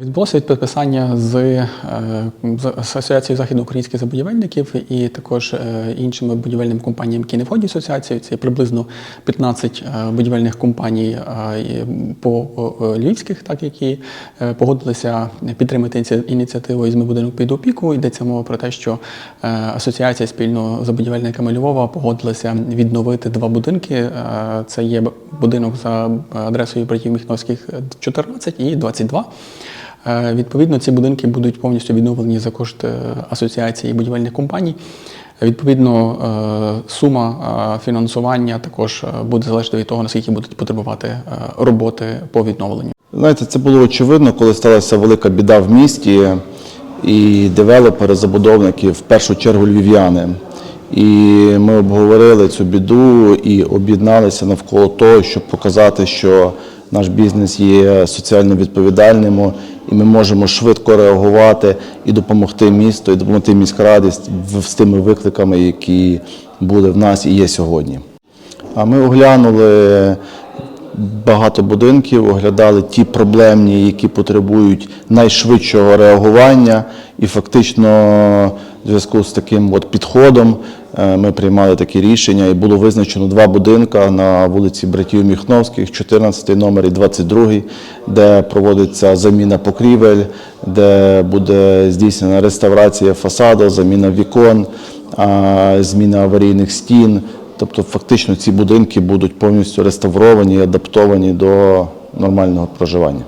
Відбулося від підписання з, е, з Асоціацією західноукраїнських забудівельників і також е, іншими будівельними компаніями, які не входять в асоціацію. Це приблизно 15 е, будівельних компаній по львівських, так які погодилися підтримати ініці- ініціативу «Візьми будинок під опіку. Йдеться мова про те, що асоціація спільно з будівельниками Львова погодилася відновити два будинки. Це є будинок за адресою братів Міхновських 14 і 22. Е, Відповідно, ці будинки будуть повністю відновлені за кошт е, асоціації будівельних компаній. Відповідно, е, сума фінансування також буде залежати від того, наскільки будуть потребувати роботи по відновленню. Знаєте, це було очевидно, коли сталася велика біда в місті, і девелопери, забудовники, в першу чергу львів'яни. І ми обговорили цю біду і об'єдналися навколо того, щоб показати, що наш бізнес є соціально відповідальним, і ми можемо швидко реагувати і допомогти місту, і допомогти міськраді з- тими викликами, які були в нас і є сьогодні. А ми оглянули багато будинків, оглядали ті проблемні, які потребують найшвидшого реагування. І фактично в зв'язку з таким от підходом е, ми приймали такі рішення. І було визначено два будинка на вулиці Братів Міхновських, 14 номер і 22, де проводиться заміна покрівель, де буде здійснена реставрація фасаду, заміна вікон, зміна аварійних стін. Тобто, фактично, ці будинки будуть повністю реставровані і адаптовані до нормального проживання.